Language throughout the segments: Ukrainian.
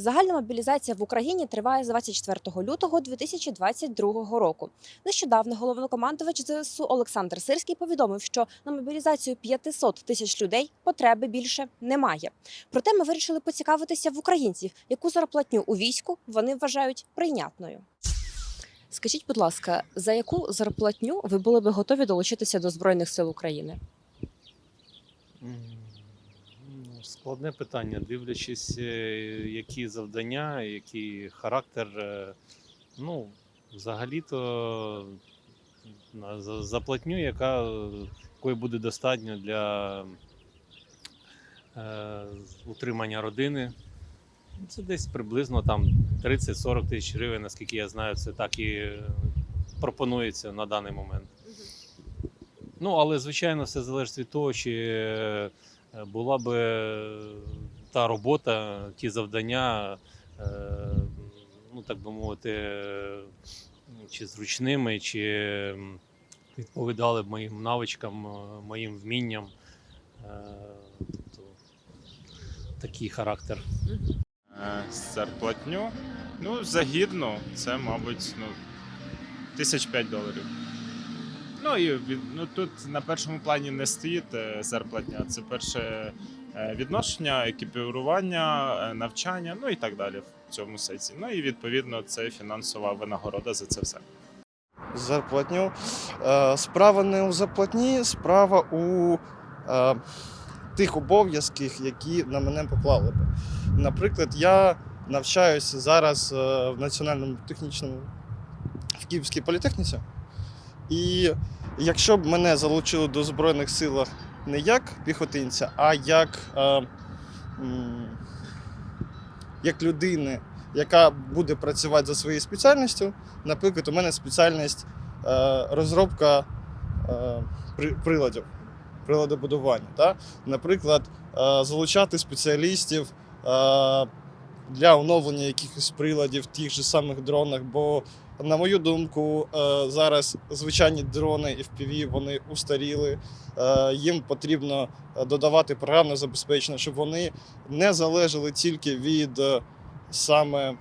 Загальна мобілізація в Україні триває з 24 лютого 2022 року. Нещодавно головнокомандувач ЗСУ Олександр Сирський повідомив, що на мобілізацію 500 тисяч людей потреби більше немає. Проте ми вирішили поцікавитися в українців, яку зарплатню у війську вони вважають прийнятною. Скажіть, будь ласка, за яку зарплатню ви були би готові долучитися до Збройних сил України? М, ну, Складне питання, дивлячись, е, які завдання, який характер. е, Ну, взагалі-то за- заплатню, яка якої буде достатньо для е, утримання родини. Ну, Це десь приблизно там 30-40 тисяч гривень, наскільки я знаю, це так і е, пропонується на даний момент. Ну, але звичайно, все залежить від того, чи була е, та робота, ті завдання, е, ну так би мовити, чи зручними, чи відповідали б моїм навичкам, е, моїм вмінням. Е, Тобто такий характер. Зарплатню. Ну, за гідну, це, мабуть, ну, тисяч п'ять доларів. Ну і ну, тут на першому плані не стоїть е, зарплатня. Це перше е, відношення, екіпірування, е, навчання, ну і так далі в цьому сенсі. Ну і відповідно це фінансова винагорода за це все. зарплатню. Справа не у зарплатні, справа у тих обов'язках, які на мене поклали би. Наприклад, я навчаюся зараз в Національному технічному в Київській політехніці. І якщо б мене залучили до Збройних сил не як піхотинця, а як, е, як людини, яка буде працювати за своєю спеціальністю, Наприклад, у мене спеціальність е, розробка е, при- приладів, приладобудування. Та? Наприклад, е, залучати спеціалістів е, для оновлення якихось приладів, тих же самих дронах. Бо, на мою думку, е, зараз звичайні дрони і FPV, вони устаріли. Е, їм потрібно е, додавати програмне забезпечення, щоб вони не залежали тільки від саме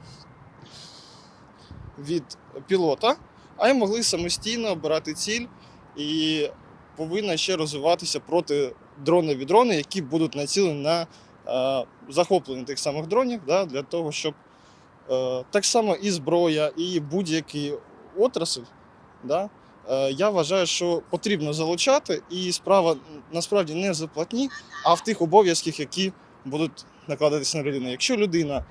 від пілота, а й могли самостійно обирати ціль і повинна ще розвиватися проти дронові дрони, які будуть націлені на захоплення тих самих дронів, да, для того, щоб е, так само і зброя, і будь-який отрасль. Да, е, я вважаю, що потрібно залучати, і справа насправді не в заплатні, а в тих обов'язках, які будуть накладатися на людину. Якщо людина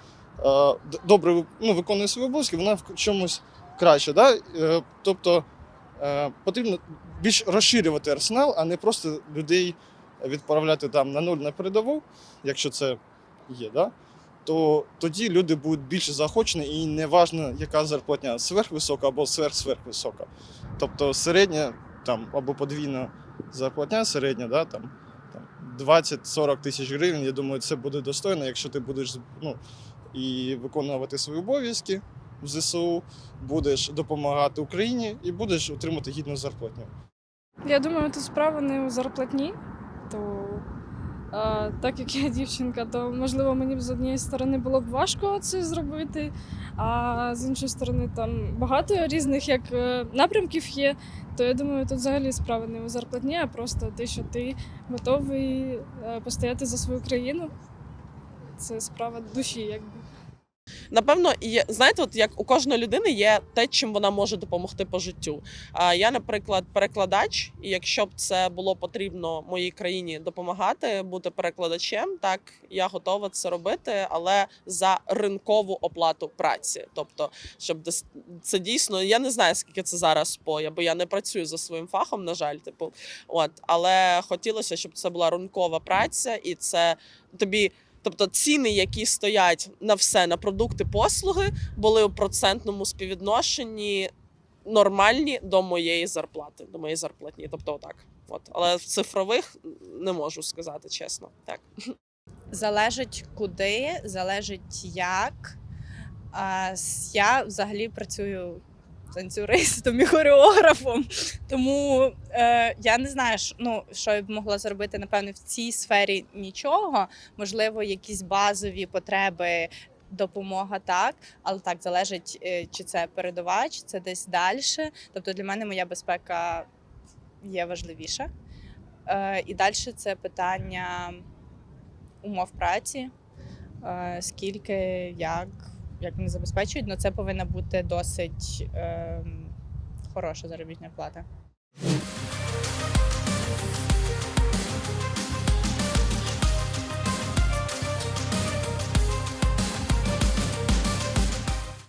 е, добре ну, виконує свої обов'язки, вона в чомусь краще. Да? Е, Тобто е, потрібно більш розширювати арсенал, а не просто людей відправляти там на нуль на передову, якщо це є, да? то тоді люди будуть більш заохочені і не важно, яка зарплатня сверхвисока або сверхсверхвисока. Тобто середня там, або подвійна зарплатня середня, да, там, там 20-40 тисяч гривень, я думаю, це буде достойно, якщо ти будеш ну, і виконувати свої обов'язки в ЗСУ, будеш допомагати Україні і будеш отримати гідну зарплатню. Я думаю, тут справа не у зарплатні, то а, так як я дівчинка, то можливо мені б з однієї сторони було б важко це зробити, а з іншої сторони там багато різних як е, напрямків є. То я думаю, тут взагалі справа не у зарплатні, а просто те, що ти готовий е, постояти за свою країну. Це справа душі, якби. Напевно, є знаєте, от як у кожної людини є те, чим вона може допомогти по життю. А я, наприклад, перекладач, і якщо б це було потрібно моїй країні допомагати, бути перекладачем, так я готова це робити, але за ринкову оплату праці. Тобто, щоб це дійсно, я не знаю, скільки це зараз по, бо я не працюю за своїм фахом, на жаль, типу, от, але хотілося, щоб це була ринкова праця, і це тобі. Тобто ціни, які стоять на все, на продукти, послуги, були у процентному співвідношенні нормальні до моєї зарплати, до моєї зарплатні. Тобто, отак. От. Але в цифрових не можу сказати чесно. Так. Залежить куди, залежить як. А, я взагалі працюю танцюристом і хореографом. Тому е, я не знаю, що, ну, що я б могла зробити, напевно, в цій сфері нічого. Можливо, якісь базові потреби допомога так, але так залежить, е, чи це передова, чи це десь далі. Тобто для мене моя безпека є важливіша. Е, І далі це питання умов праці, е, скільки, як, як вони забезпечують. але це повинна бути досить е, хороша заробітна плата.